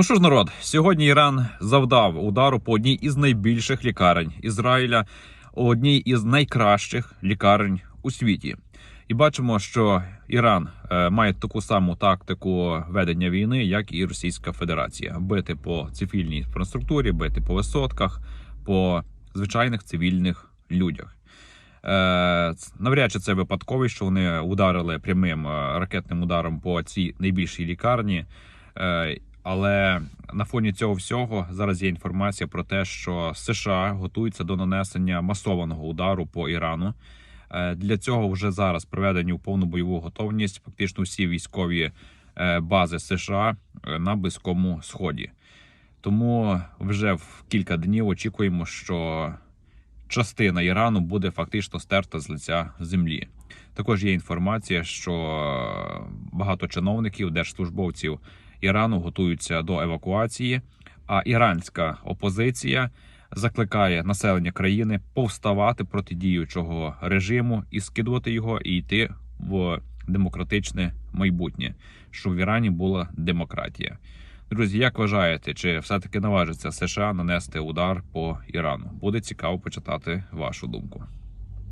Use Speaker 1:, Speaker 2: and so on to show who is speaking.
Speaker 1: Ну що ж, народ, сьогодні Іран завдав удару по одній із найбільших лікарень Ізраїля, одній із найкращих лікарень у світі. І бачимо, що Іран е, має таку саму тактику ведення війни, як і Російська Федерація: бити по цивільній інфраструктурі, бити по висотках, по звичайних цивільних людях. Е, навряд чи це випадковість, що вони ударили прямим е, ракетним ударом по цій найбільшій лікарні. Але на фоні цього всього зараз є інформація про те, що США готуються до нанесення масованого удару по Ірану. Е, Для цього вже зараз проведені в повну бойову готовність фактично всі військові е, бази США е, на близькому сході. Тому вже в кілька днів очікуємо, що частина Ірану буде фактично стерта з лиця землі. Також є інформація, що багато чиновників, держслужбовців Ірану готуються до евакуації, а іранська опозиція закликає населення країни повставати проти діючого режиму і скидувати його і йти в демократичне майбутнє, щоб в Ірані була демократія. Друзі, як вважаєте, чи все-таки наважиться США нанести удар по Ірану? Буде цікаво почитати вашу думку.